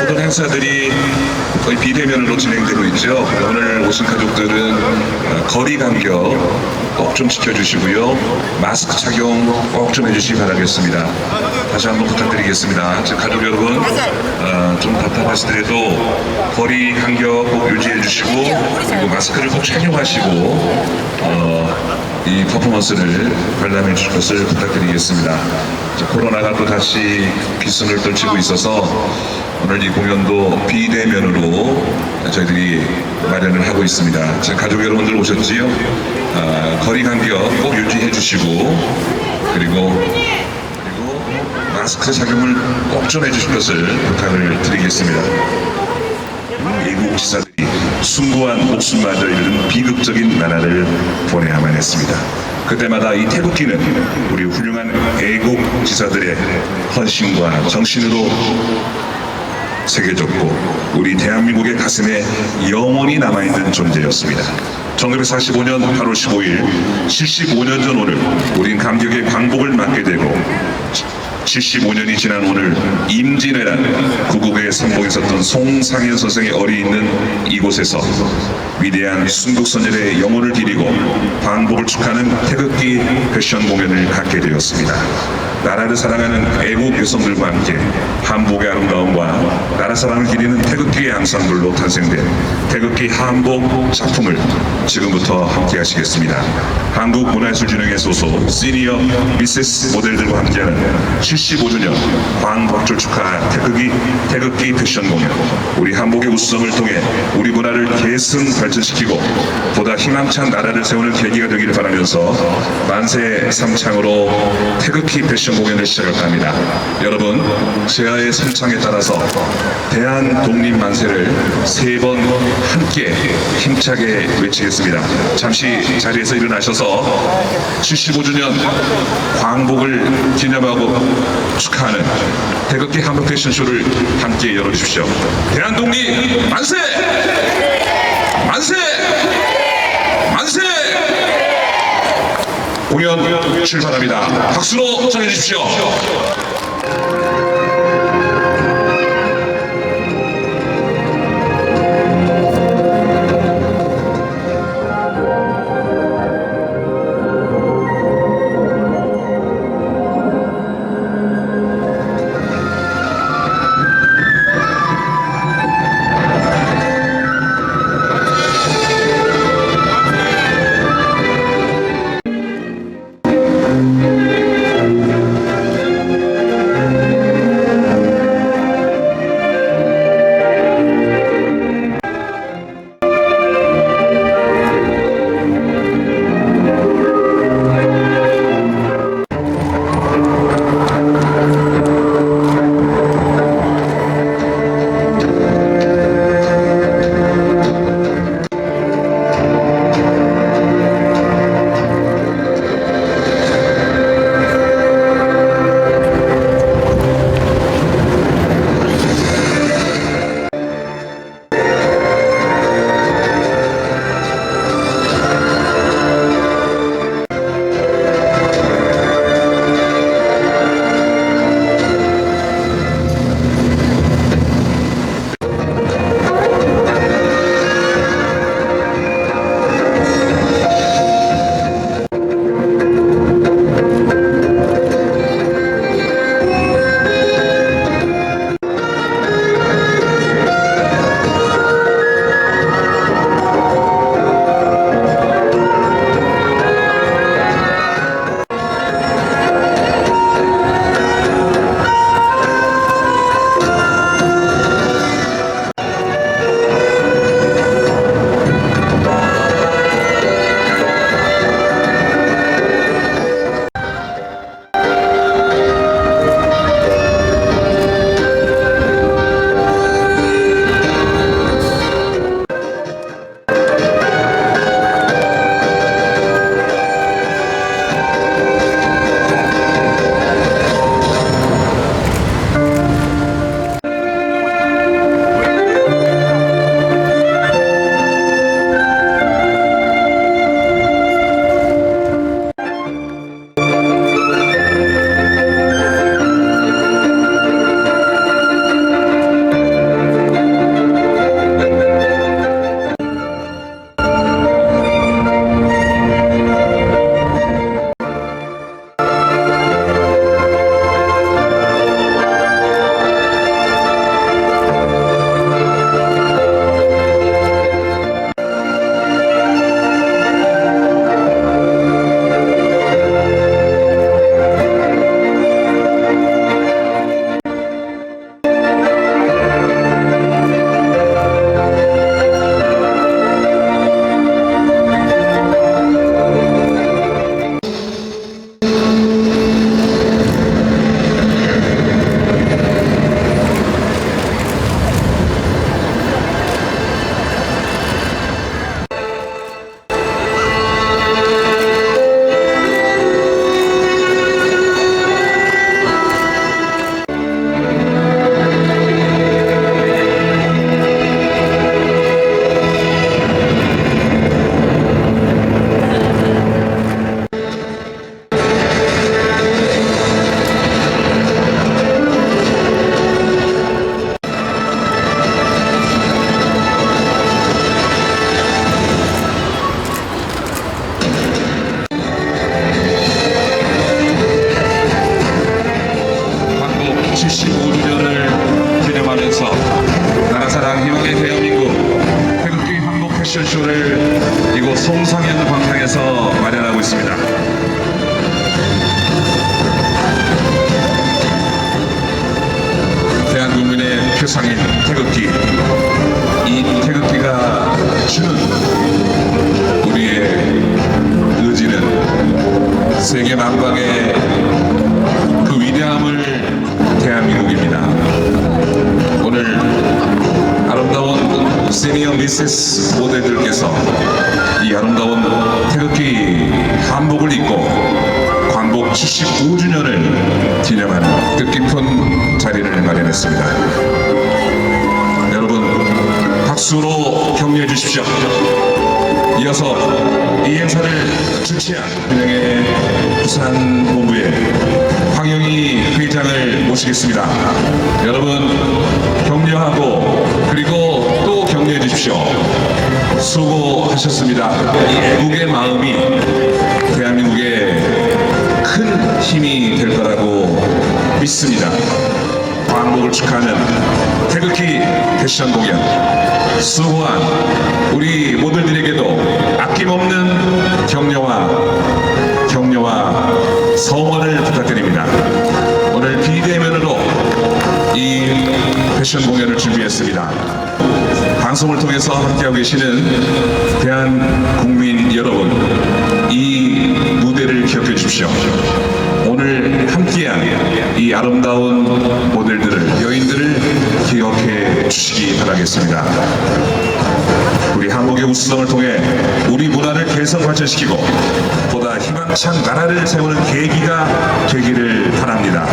모든 행사들이 거의 비대면으로 진행되고 있죠. 오늘 오신 가족들은 어, 거리 간격 꼭 좀 지켜주시고요. 마스크 착용 꼭 좀 해주시기 바라겠습니다. 다시 한번 부탁드리겠습니다. 즉 가족 여러분 어, 좀 답답하시더라도 거리 간격 꼭 유지해 주시고 그리고 마스크를 꼭 착용하시고 어, 이 퍼포먼스를 관람해 주실 것을 부탁드리겠습니다. 자, 코로나가 또 다시 기승을 떨치고 있어서 오늘 이 공연도 비대면으로 저희들이 마련을 하고 있습니다. 자, 가족 여러분들 오셨지요? 아, 거리 간격 꼭 유지해 주시고 그리고 그리고 마스크 착용을 꼭 좀 해주실 것을 부탁을 드리겠습니다. 외국 지사들이 숭고한 목숨마저 잃은 비극적인 나라를 보내야만 했습니다. 그때마다 이 태극기는 우리 훌륭한 애국 지사들의 헌신과 정신으로 새겨졌고 우리 대한민국의 가슴에 영원히 남아있는 존재였습니다. 1945년 8월 15일 75년 전 오늘 우린 감격의 광복을 맞게 되고 75년이 지난 오늘 임진왜란 구국의 선봉에 섰던 송상현 선생의 어리 있는 이곳에서 위대한 순국선열의 영혼을 기리고 광복을 축하하는 태극기 패션 공연을 갖게 되었습니다. 나라를 사랑하는 애국 여성들과 함께 한복의 아름다움과 나라 사랑을 기리는 태극기의 양상들로 탄생된 태극기 한복 작품을 지금부터 함께 하시겠습니다. 한국문화예술진흥회 소속 시니어 미세스 모델들과 함께하는 75주년 광복절 축하 태극기 태극기 패션 공연 우리 한복의 우수성을 통해 우리 문화를 계승 발전시키고 보다 희망찬 나라를 세우는 계기가 되기를 바라면서 만세 삼창으로 태극기 패션 공연을 시작할까 합니다. 여러분 제아의 삼창에 따라서 대한 독립 만세를 세 번 함께 힘차게 외치겠습니다. 잠시 자리에서 일어나셔서 75주년 광복을 기념하고 축하하는 태극기 한복 패션쇼를 함께 열어주십시오. 대한 독립 만세! 만세! 만세! 공연 출발합니다. 박수로 청해주십시오. 아름다운 태극기 한복을 입고 광복 75주년을 기념하는 뜻깊은 자리를 마련했습니다. 여러분 박수로 격려해 주십시오. 이어서 이 행사를 주최한 은행의 부산 본부의 황영희 회장을 모시겠습니다. 여러분 격려하고 그리고 또 격려해 주십시오. 수고하셨습니다. 이 애국의 마음이 대한민국의 큰 힘이 될 거라고 믿습니다. 광복을 축하하는 태극기 패션 공연 수고한 우리 모델들에게도 아낌없는 격 방송을 통해서 함께하고 계시는 대한 국민 여러분, 이 무대를 기억해 주십시오. 오늘 함께한 이 아름다운 모델들을, 여인들을 기억해 주시기 바라겠습니다. 우리 한국의 우수성을 통해 우리 문화를 개선 발전시키고 보다 희망찬 나라를 세우는 계기가 되기를 바랍니다.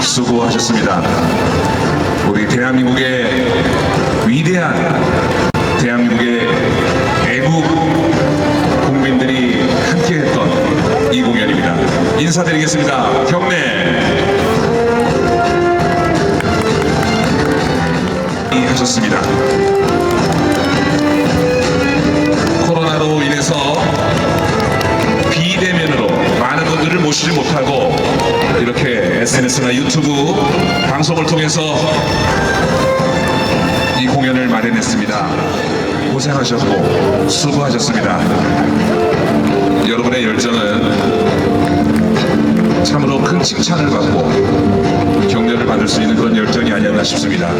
수고하셨습니다. 우리 대한민국의 위대한 대한민국의 애국 국민들이 함께했던 이 공연입니다. 인사드리겠습니다. 경례. 이 하셨습니다. 코로나로 인해서 비대면으로 많은 분들을 모시지 못하고 이렇게 SNS나 유튜브 방송을 통해서 이 공연을 마련했습니다. 고생하셨고 수고하셨습니다. 여러분의 열정은 참으로 큰 칭찬을 받고 격려를 받을 수 있는 그런 열정이 아니었나 싶습니다.